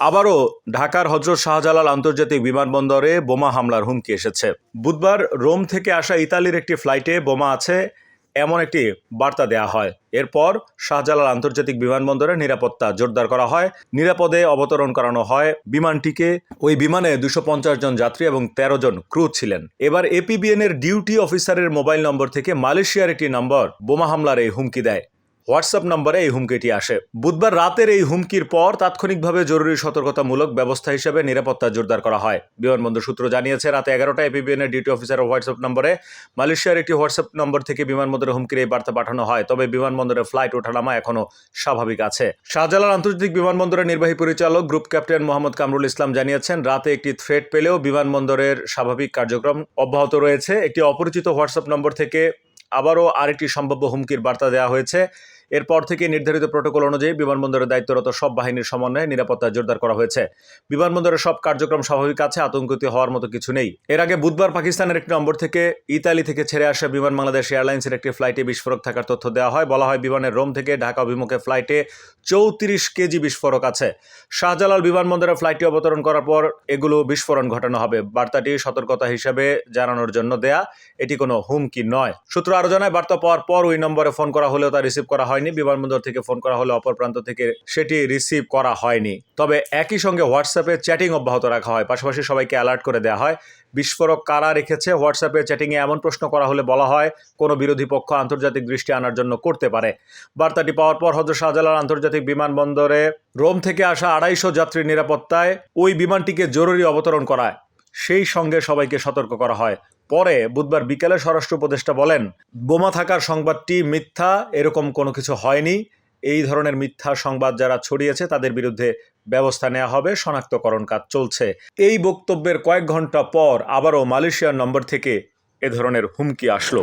আবারও ঢাকার হজরত শাহজালাল আন্তর্জাতিক বিমানবন্দরে বোমা হামলার হুমকি এসেছে। বুধবার রোম থেকে আসা ইতালির একটি ফ্লাইটে বোমা আছে এমন একটি বার্তা দেয়া হয়। এরপর শাহজালাল আন্তর্জাতিক বিমানবন্দরে নিরাপত্তা জোরদার করা হয়, নিরাপদে অবতরণ করানো হয়। বিমানটিকে ওই বিমানে দুশো জন যাত্রী এবং তেরো জন ক্রু ছিলেন। এবার এপিবিএন এর ডিউটি অফিসারের মোবাইল নম্বর থেকে মালয়েশিয়ার একটি নম্বর বোমা হামলার এই হুমকি দেয়। হোয়াটসঅ্যাপ নম্বরে এই হুমকিটি আসে। বুধবার রাতের এই হুমকির পর তাৎক্ষণিকভাবে জরুরি সতর্কতামূলক ব্যবস্থা হিসেবে নিরাপত্তা জোরদার করা হয়। বিমানবন্দর সূত্র জানিয়েছে, রাতে এগারোটা এপিবিএন এর ডিউটি অফিসারের হোয়াটসঅ্যাপ নম্বরে মালয়েশিয়ার একটি হোয়াটসঅ্যাপ নম্বর থেকে বিমানবন্দরে হুমকির এই বার্তা পাঠানো হয়, তবে বিমানবন্দরে ফ্লাইট ওঠানামা এখনও স্বাভাবিক আছে। শাহজালাল আন্তর্জাতিক বিমানবন্দরের নির্বাহী পরিচালক গ্রুপ ক্যাপ্টেন মোহাম্মদ কামরুল ইসলাম জানিয়েছেন, রাতে একটি থ্রেট পেলেও বিমানবন্দরের স্বাভাবিক কার্যক্রম অব্যাহত রয়েছে। একটি অপরিচিত হোয়াটসঅ্যাপ নম্বর থেকে আবারও আরেকটি সম্ভাব্য হুমকির বার্তা দেওয়া হয়েছে। এরপর থেকে নির্ধারিত প্রোটোকল অনুযায়ী বিমানবন্দরে দায়িত্বরত সব বাহিনীর সমন্বয়ে নিরাপত্তা জোরদার করা হয়েছে। বিমানবন্দরের সব কার্যক্রম স্বাভাবিক আছে, আতঙ্কিত হওয়ার মতো কিছু নেই। এর আগে বুধবার পাকিস্তানের একটি নম্বর থেকে ইতালি থেকে ছেড়ে আসা বিমান বাংলাদেশ এয়ারলাইন্সের একটি ফ্লাইটে বিস্ফোরক থাকার তথ্য দেওয়া হয়। বলা হয়, বিমানের রোম থেকে ঢাকা অভিমুখে ফ্লাইটে চৌত্রিশ কেজি বিস্ফোরক আছে। শাহজালাল বিমানবন্দরে ফ্লাইটটি অবতরণ করার পর এগুলো বিস্ফোরণ ঘটানো হবে। বার্তাটি সতর্কতা হিসেবে জানানোর জন্য দেয়া। এটি কোনো হুমকি নয়। সূত্র আরও জানায়, বার্তা পাওয়ার পর ওই নম্বরে ফোন করা হলেও তা রিসিভ করা হয়নি। বিমানবন্দর থেকে ফোন করা হলে অপর প্রান্ত থেকে সেটি রিসিভ করা হয়নি। তবে একই সঙ্গে হোয়াটসঅ্যাপে চ্যাটিং অব্যাহত রাখা হয়, পাশাপাশি সবাইকে অ্যালার্ট করে দেওয়া হয়। বিস্ফোরক কারা রেখেছে? হোয়াটসঅ্যাপে চ্যাটিংয়ে এমন প্রশ্ন করা হলে বলা হয়, কোনো বিরোধী পক্ষ আন্তর্জাতিক দৃষ্টি আনার জন্য করতে পারে। বার্তাটি পাওয়ার পর হজরত শাহজালাল আন্তর্জাতিক বিমানবন্দরে রোম থেকে আসা আড়াইশো যাত্রীর নিরাপত্তায় ওই বিমানটিকে জরুরি অবতরণ করায়। সেই সঙ্গে সবাইকে সতর্ক করা হয়। পরে বুধবার বিকেলে স্বরাষ্ট্র উপদেষ্টা বলেন, বোমা থাকার সংবাদটি মিথ্যা, এরকম কোনো কিছু হয়নি। এই ধরনের মিথ্যা সংবাদ যারা ছড়িয়েছে, তাদের বিরুদ্ধে ব্যবস্থা নেওয়া হবে, শনাক্তকরণ কাজ চলছে। এই বক্তব্যের কয়েক ঘণ্টা পর আবারও মালয়েশিয়ার নম্বর থেকে এ ধরনের হুমকি আসলো।